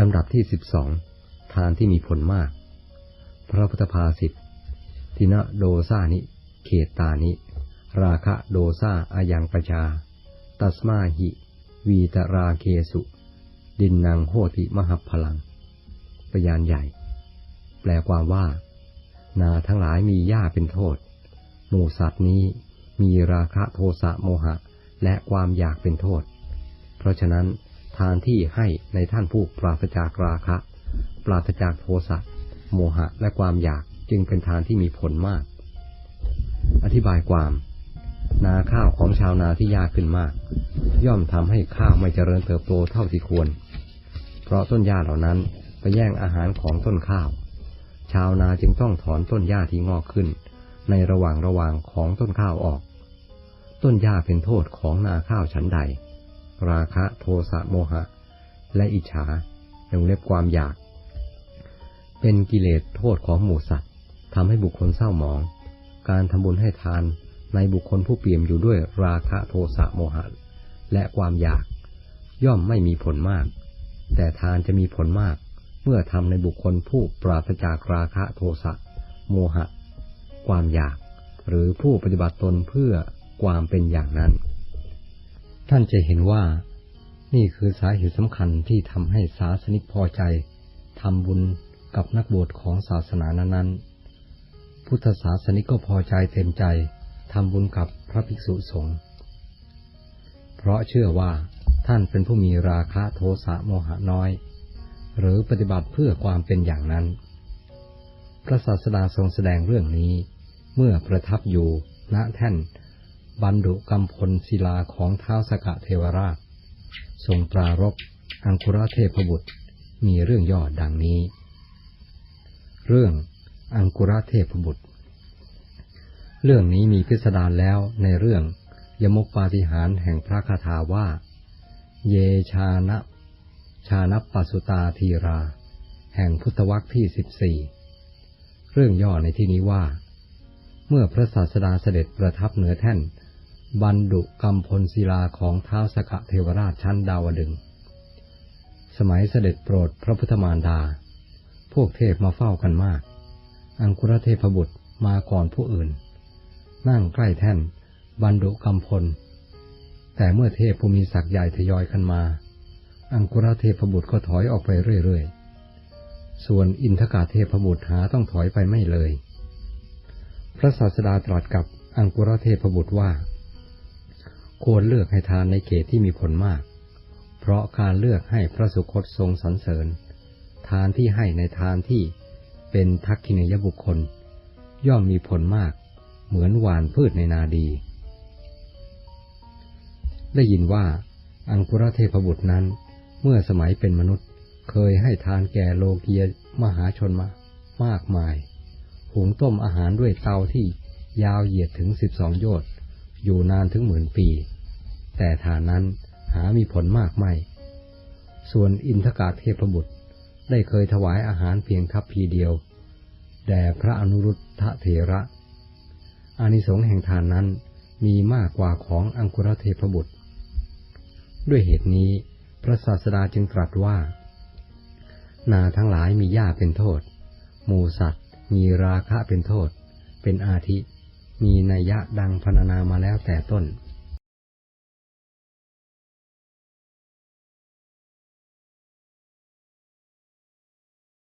ลำดับที่สิบสองทานที่มีผลมาก พระพุทธภาษิตทินะโดซานิ เขตตานิ ราคะโดซาอายังประชา ตัสมาหิ วีตราเคสุ ดินนางโหติมหัพพลังปยานใหญ่ แปลความว่า นาทั้งหลายมีหญ้าเป็นโทษ หมู่สัตว์นี้มีราคะโทสะโมหะและความอยากเป็นโทษ เพราะฉะนั้น ทานที่ให้ในท่านผู้ปราศจากราคะ ปราศจากโทสะโมหะและความอยากจึงเป็นทานที่มีผลมาก อธิบายความ นาข้าวของชาวนาที่ยากขึ้นมาก ย่อมทำให้ข้าวไม่เจริญเติบโตเท่าที่ควร เพราะต้นหญ้าเหล่านั้นไปแย่งอาหารของต้นข้าว ชาวนาจึงต้องถอนต้นหญ้าที่งอกขึ้น ในระหว่างระหว่างของต้นข้าวออก ต้นหญ้าเป็นโทษของนาข้าวชั้นใด ราคะโทสะโมหะ และอิจฉายังเล็บความอยาก เป็นกิเลสโทษของหมู่สัตว์ทำให้บุคคลเศร้าหมอง การทำบุญให้ทานในบุคคลผู้เปี่ยมอยู่ด้วยราคะโทสะโมหะ และความอยาก ย่อมไม่มีผลมาก แต่ทานจะมีผลมากเมื่อทำในบุคคลผู้ปราศจากราคะโทสะโมหะ ความอยาก หรือผู้ปฏิบัติตนเพื่อความเป็นอย่างนั้น ท่านจะเห็นว่า นี่คือสาเหตุสำคัญที่ทำให้ศาสนิกพอใจทำบุญกับนักบวชของศาสนานั้นๆ พุทธศาสนิกก็พอใจเต็มใจทำบุญกับพระภิกษุสงฆ์ เพราะเชื่อว่าท่านเป็นผู้มีราคะโทสะโมหะน้อย หรือปฏิบัติเพื่อความเป็นอย่างนั้น พระศาสดาทรงแสดงเรื่องนี้ เมื่อประทับอยู่ณแท่น บรรดุกำพลศิลาของเท้าสกะเทวราช ทรงปรารบอังคุรเทพบุตรมีเรื่องย่อดังนี้ เรื่องอังคุรเทพบุตร เรื่องนี้มีพิสดารแล้วในเรื่องยมกปาฏิหารแห่งพระคาถาว่า เยชานะชานัปปัสุตาทีรา แห่งพุทธวักที่สิบสี่เรื่องย่อในที่นี้ว่า เมื่อพระศาสดาเสด็จประทับเหนือแท่น บรรดุกรรมพลศิลาของเท้าสกเทวราชชั้นดาวดึง สมัยเสด็จโปรดพระพุทธมารดา พวกเทพมาเฝ้ากันมาก อังคุรเทพบุตรมาก่อนผู้อื่น นั่งใกล้แท่นบรรดุกรรมพล แต่เมื่อเทพผู้มีศักย์ใหญ่ทยอยกันมา อังคุรเทพบุตรก็ถอยออกไปเรื่อยๆ ส่วนอินทกาเทพบุตรหาต้องถอยไปไม่เลย พระศาสดาตรัสกับอังกุรเทพบุตรว่า ควรเลือกให้ทานในเขตที่มีผลมาก เพราะการเลือกให้พระสุคตทรงสรรเสริญ ทานที่ให้ในทานที่เป็นทักขินยบุคคล ย่อมมีผลมาก เหมือนหวานพืชในนาดี ได้ยินว่าอังกุรเทพบุตรนั้น เมื่อสมัยเป็นมนุษย์เคยให้ทานแก่โลเกียมหาชนมามากมาย หุงต้มอาหารด้วยเตาที่ยาวเหยียดถึงสิบสองโยชน์ อยู่นานถึงหมื่นปี แต่ทานนั้นหามีผลมากไม่ ส่วนอินทกาเทพบุตรได้เคยถวายอาหารเพียงทัพพีเดียว แด่พระอนุรุทธะเถระอานิสงส์แห่งทานนั้นมีมากกว่าของอังคุรเทพบุตร ด้วยเหตุนี้พระศาสดาจึงตรัสว่า นาทั้งหลายมีหญ้าเป็นโทษ หมูสัตว์มีราคะเป็นโทษ เป็นอาทิ มีนัยยะดังพรรณนามาแล้วแต่ต้น